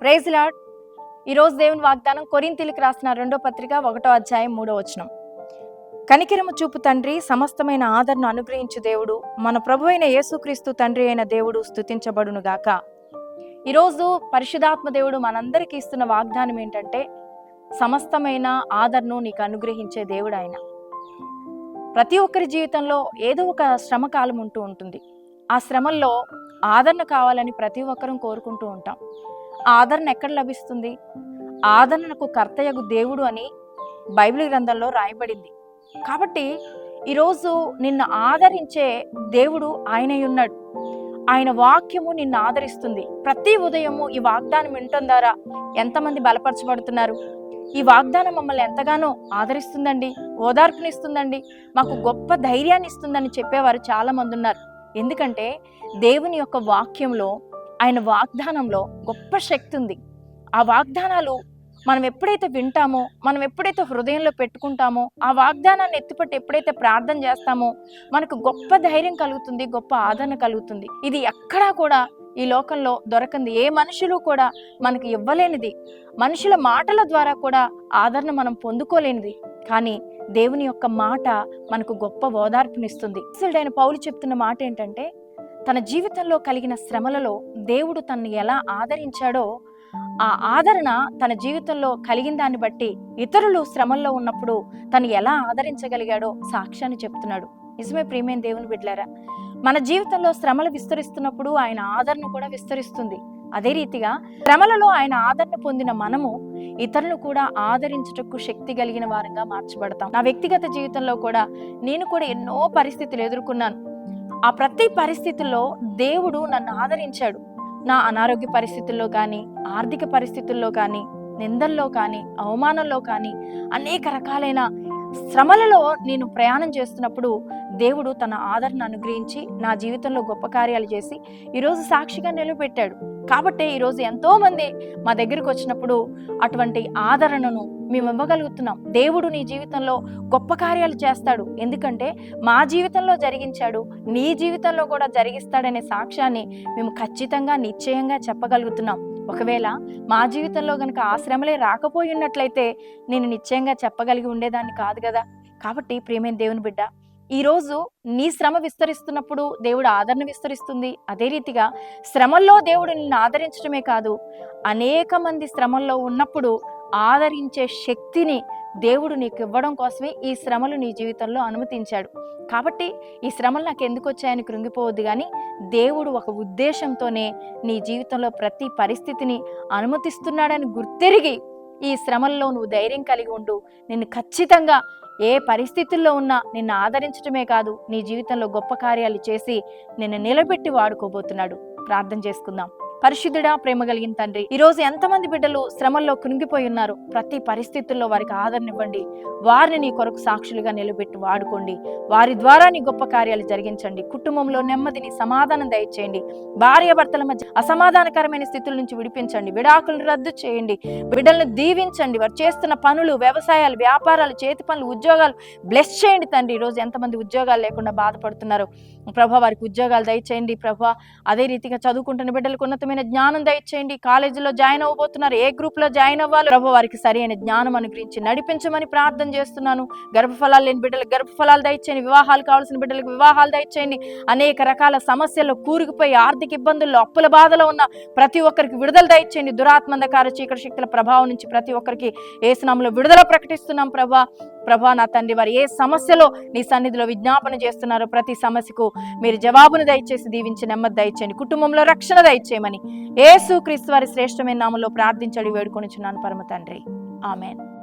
Praise lord ఈరోజు దేవుని వాగ్దానం కొరింతిలికి రాసిన రెండో పత్రిక ఒకటో అధ్యాయం మూడో వచనం. కనికిరము చూపు తండ్రి సమస్తమైన ఆదరణ అనుగ్రహించు దేవుడు. మన ప్రభు అయిన యేసుక్రీస్తు తండ్రి అయిన దేవుడు స్థుతించబడునుగాక ఈరోజు పరిశుధాత్మ దేవుడు మనందరికీ ఇస్తున్న వాగ్దానం ఏంటంటే సమస్తమైన ఆదరణను నీకు అనుగ్రహించే దేవుడు ఆయన. ప్రతి ఒక్కరి జీవితంలో ఏదో ఒక శ్రమకాలం ఉంటూ ఉంటుంది. ఆ శ్రమల్లో ఆదరణ కావాలని ప్రతి ఒక్కరం కోరుకుంటూ ఉంటాం. ఆదరణ ఎక్కడ లభిస్తుంది? ఆదరణకు కర్తయ్యకు దేవుడు అని బైబిల్ గ్రంథంలో రాయబడింది. కాబట్టి ఈరోజు నిన్ను ఆదరించే దేవుడు ఆయనై ఉన్నాడు ఆయన వాక్యము నిన్ను ఆదరిస్తుంది. ప్రతి ఉదయము ఈ వాగ్దానం వినటం ద్వారా ఎంతమంది బలపరచబడుతున్నారు? ఈ వాగ్దానం మమ్మల్ని ఎంతగానో ఆదరిస్తుందండి ఓదార్పునిస్తుందండి మాకు గొప్ప ధైర్యాన్ని ఇస్తుందని చెప్పేవారు చాలామంది ఉన్నారు ఎందుకంటే దేవుని యొక్క వాక్యంలో ఆయన వాగ్దానంలో గొప్ప శక్తి ఉంది. ఆ వాగ్దానాలు మనం ఎప్పుడైతే వింటామో మనం ఎప్పుడైతే హృదయంలో పెట్టుకుంటామో ఆ వాగ్దానాన్ని ఎత్తిపట్టి ఎప్పుడైతే ప్రార్థన చేస్తామో మనకు గొప్ప ధైర్యం కలుగుతుంది గొప్ప ఆదరణ కలుగుతుంది. ఇది ఎక్కడా కూడా ఈ లోకంలో దొరకంది. ఏ మనుషులు కూడా మనకు ఇవ్వలేనిది. మనుషుల మాటల ద్వారా కూడా ఆదరణ మనం పొందుకోలేనిది. కానీ దేవుని యొక్క మాట మనకు గొప్ప ఓదార్పునిస్తుంది. అసలుడైన పౌలు చెప్తున్న మాట ఏంటంటే తన జీవితంలో కలిగిన శ్రమలలో దేవుడు తనను ఎలా ఆదరించాడో ఆ ఆదరణ తన జీవితంలో కలిగిన దాన్ని బట్టి ఇతరులు శ్రమల్లో ఉన్నప్పుడు తను ఎలా ఆదరించగలిగాడో సాక్ష్యాన్ని చెప్తున్నాడు. నిజమే ప్రియమైన దేవుని బిడ్లారా మన జీవితంలో శ్రమలు విస్తరిస్తున్నప్పుడు ఆయన ఆదరణ కూడా విస్తరిస్తుంది. అదే రీతిగా శ్రమలలో ఆయన ఆదరణ పొందిన మనము ఇతరులు కూడా ఆదరించుటకు శక్తి కలిగిన వారంగా మార్చబడతాం. నా వ్యక్తిగత జీవితంలో కూడా నేను కూడా ఎన్నో పరిస్థితులు ఎదుర్కొన్నాను. ఆ ప్రతి పరిస్థితుల్లో దేవుడు నన్ను ఆదరించాడు. నా అనారోగ్య పరిస్థితుల్లో కానీ ఆర్థిక పరిస్థితుల్లో కానీ నిందల్లో కానీ అవమానంలో కానీ అనేక రకాలైన శ్రమలలో నేను ప్రయాణం చేస్తున్నప్పుడు దేవుడు తన ఆదరణ అనుగ్రహించి నా జీవితంలో గొప్ప కార్యాలు చేసి ఈరోజు సాక్షిగా నిలబెట్టాడు. కాబట్టి ఈరోజు ఎంతోమంది మా దగ్గరికి వచ్చినప్పుడు అటువంటి ఆదరణను మేము ఇవ్వగలుగుతున్నాం దేవుడు నీ జీవితంలో గొప్ప కార్యాలు చేస్తాడు. ఎందుకంటే మా జీవితంలో జరిగించాడు నీ జీవితంలో కూడా జరిగిస్తాడనే సాక్ష్యాన్ని మేము ఖచ్చితంగా నిశ్చయంగా చెప్పగలుగుతున్నాం. ఒకవేళ మా జీవితంలో కనుక ఆ శ్రమలే రాకపోయి ఉన్నట్లయితే నేను నిశ్చయంగా చెప్పగలిగి ఉండేదాన్ని కాదు కదా. కాబట్టి ప్రియమైన దేవుని బిడ్డ ఈరోజు నీ శ్రమ విస్తరిస్తున్నప్పుడు దేవుడు ఆదరణ విస్తరిస్తుంది. అదే రీతిగా శ్రమల్లో దేవుడు నిన్ను ఆదరించడమే కాదు అనేక మంది శ్రమల్లో ఉన్నప్పుడు ఆదరించే శక్తిని దేవుడు నీకు ఇవ్వడం కోసమే ఈ శ్రమలు నీ జీవితంలో అనుమతించాడు. కాబట్టి ఈ శ్రమలు నాకు ఎందుకు వచ్చాయని కృంగిపోవద్దు కానీ దేవుడు ఒక ఉద్దేశంతోనే నీ జీవితంలో ప్రతి పరిస్థితిని అనుమతిస్తున్నాడని గుర్తెరిగి ఈ శ్రమల్లో నువ్వు ధైర్యం కలిగి ఉండు. నిన్ను ఖచ్చితంగా ఏ పరిస్థితుల్లో ఉన్నా నిన్ను ఆదరించడమే కాదు నీ జీవితంలో గొప్ప కార్యాలు చేసి నిన్ను నిలబెట్టి వాడుకోబోతున్నాడు. ప్రార్థన చేసుకుందాం. పరిశుద్ధుడా ప్రేమ కలిగిన తండ్రి. ఈ రోజు ఎంతమంది బిడ్డలు శ్రమల్లో కృంగిపోయి ఉన్నారు. ప్రతి పరిస్థితుల్లో వారికి ఆదరణ ఇవ్వండి వారిని నీ కొరకు సాక్షులుగా నిలబెట్టి వాడుకోండి. వారి ద్వారా నీ గొప్ప కార్యాలు జరిగించండి. కుటుంబంలో నెమ్మదిని సమాధానం దయచేయండి. భార్య భర్తల మధ్య అసమాధానకరమైన స్థితుల నుంచి విడిపించండి. విడాకులు రద్దు చేయండి. బిడ్డలను దీవించండి. వారు చేస్తున్న పనులు వ్యవసాయాలు వ్యాపారాలు చేతి పనులు ఉద్యోగాలు బ్లెస్ చేయండి తండ్రి. ఈరోజు రోజు ఎంతమంది ఉద్యోగాలు లేకుండా బాధపడుతున్నారు. ప్రభా వారికి ఉద్యోగాలు దయచేయండి ప్రభా. అదే రీతిగా చదువుకుంటున్న బిడ్డలకు ఉన్నతమైన జ్ఞానం దయచేయండి. కాలేజీలో జాయిన్ అవ్వబోతున్నారు ఏ గ్రూప్లో జాయిన్ అవ్వాలి? ప్రభు వారికి సరైన జ్ఞానం అనుగ్రహించి నడిపించమని ప్రార్థన చేస్తున్నాను. గర్భఫలాలు లేని బిడ్డలకు గర్భఫలాలు దయచేయండి. వివాహాలు కావాల్సిన బిడ్డలకు వివాహాలు దయచేయండి. అనేక రకాల సమస్యల్లో కూరుకుపోయి ఆర్థిక ఇబ్బందుల్లో అప్పుల బాధలో ఉన్న ప్రతి ఒక్కరికి విడుదల దయచేయండి. దురాత్మంధకార చీకటి శక్తుల ప్రభావం నుంచి ప్రతి ఒక్కరికి ఏసునామంలో విడుదల ప్రకటిస్తున్నాం ప్రభా. ప్రభా నా తండ్రి వారు ఏ సమస్యలో నీ సన్నిధిలో విజ్ఞాపన చేస్తున్నారో ప్రతి సమస్యకు మీరు జవాబును దయచేసి దీవించి నెమ్మది దయచేయండి. కుటుంబంలో రక్షణ దయచేయమని. ఏసు క్రీస్తు వారి శ్రేష్టమైన నామంలో ప్రార్థించడి వేడుకొని చిన్నాను పరమ తండ్రి. ఆమెన్.